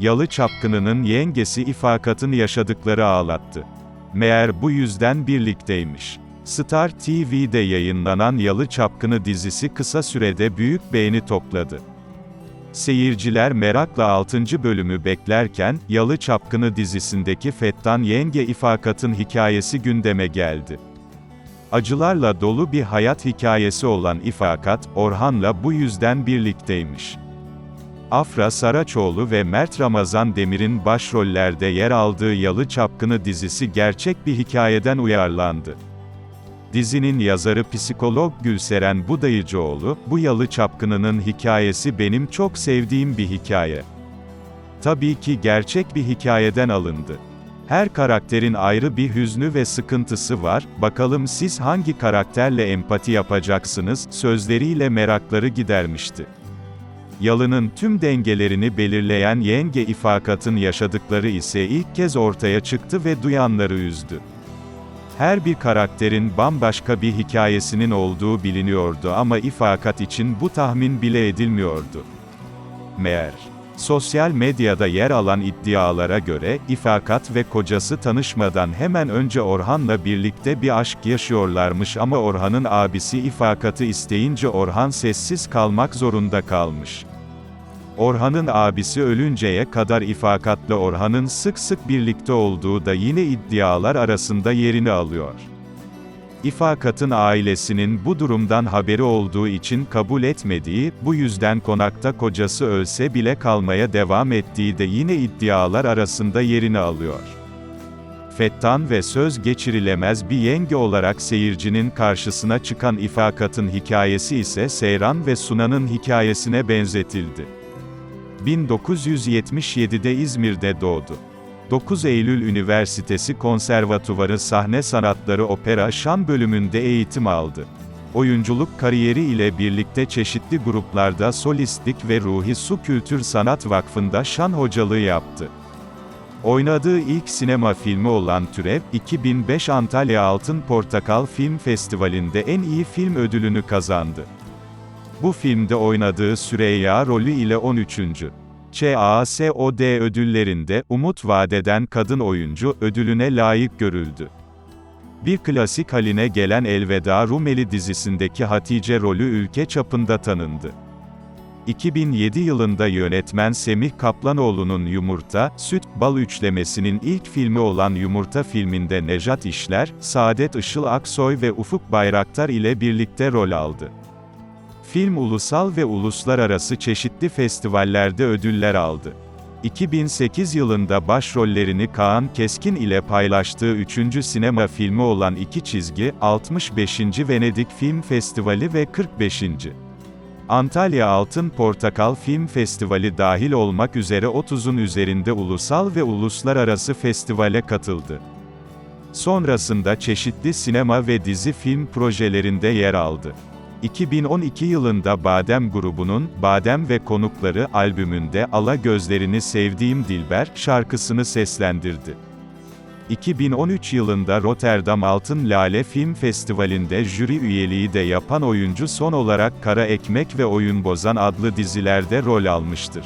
Yalı Çapkını'nın yengesi İfakat'ın yaşadıkları ağlattı. Meğer bu yüzden birlikteymiş. Star TV'de yayınlanan Yalı Çapkını dizisi kısa sürede büyük beğeni topladı. Seyirciler merakla 6. bölümü beklerken, Yalı Çapkını dizisindeki Fettan Yenge İfakat'ın hikayesi gündeme geldi. Acılarla dolu bir hayat hikayesi olan İfakat, Orhan'la bu yüzden birlikteymiş. Afra Saraçoğlu ve Mert Ramazan Demir'in başrollerde yer aldığı Yalı Çapkını dizisi gerçek bir hikayeden uyarlandı. Dizinin yazarı psikolog Gülseren Budayıcıoğlu, bu Yalı Çapkını'nın hikayesi benim çok sevdiğim bir hikaye. Tabii ki gerçek bir hikayeden alındı. Her karakterin ayrı bir hüznü ve sıkıntısı var, bakalım siz hangi karakterle empati yapacaksınız, sözleriyle merakları gidermişti. Yalın'ın tüm dengelerini belirleyen yenge ifakatın yaşadıkları ise ilk kez ortaya çıktı ve duyanları üzdü. Her bir karakterin bambaşka bir hikayesinin olduğu biliniyordu ama ifakat için bu tahmin bile edilmiyordu. Meğer, sosyal medyada yer alan iddialara göre, ifakat ve kocası tanışmadan hemen önce Orhan'la birlikte bir aşk yaşıyorlarmış ama Orhan'ın abisi ifakatı isteyince Orhan sessiz kalmak zorunda kalmış. Orhan'ın abisi ölünceye kadar ifakatla Orhan'ın sık sık birlikte olduğu da yine iddialar arasında yerini alıyor. İfakat'ın ailesinin bu durumdan haberi olduğu için kabul etmediği, bu yüzden konakta kocası ölse bile kalmaya devam ettiği de yine iddialar arasında yerini alıyor. Fettan ve söz geçirilemez bir yenge olarak seyircinin karşısına çıkan İfakat'ın hikayesi ise Seyran ve Sunan'ın hikayesine benzetildi. 1977'de İzmir'de doğdu. 9 Eylül Üniversitesi Konservatuvarı Sahne Sanatları Opera Şan bölümünde eğitim aldı. Oyunculuk kariyeri ile birlikte çeşitli gruplarda solistlik ve Ruhi Su Kültür Sanat Vakfı'nda şan hocalığı yaptı. Oynadığı ilk sinema filmi olan Türev, 2005 Antalya Altın Portakal Film Festivali'nde en iyi film ödülünü kazandı. Bu filmde oynadığı Süreyya rolü ile 13. ÇASOD ödüllerinde, Umut Vadeden Kadın Oyuncu, ödülüne layık görüldü. Bir klasik haline gelen Elveda Rumeli dizisindeki Hatice rolü ülke çapında tanındı. 2007 yılında yönetmen Semih Kaplanoğlu'nun Yumurta, Süt, Bal üçlemesinin ilk filmi olan Yumurta filminde Nejat İşler, Saadet Işıl Aksoy ve Ufuk Bayraktar ile birlikte rol aldı. Film ulusal ve uluslararası çeşitli festivallerde ödüller aldı. 2008 yılında başrollerini Kaan Keskin ile paylaştığı üçüncü sinema filmi olan İki Çizgi, 65. Venedik Film Festivali ve 45. Antalya Altın Portakal Film Festivali dahil olmak üzere 30'un üzerinde ulusal ve uluslararası festivale katıldı. Sonrasında çeşitli sinema ve dizi film projelerinde yer aldı. 2012 yılında Badem grubunun Badem ve Konukları albümünde Ala Gözlerini Sevdiğim Dilber şarkısını seslendirdi. 2013 yılında Rotterdam Altın Lale Film Festivali'nde jüri üyeliği de yapan oyuncu son olarak Kara Ekmek ve Oyun Bozan adlı dizilerde rol almıştır.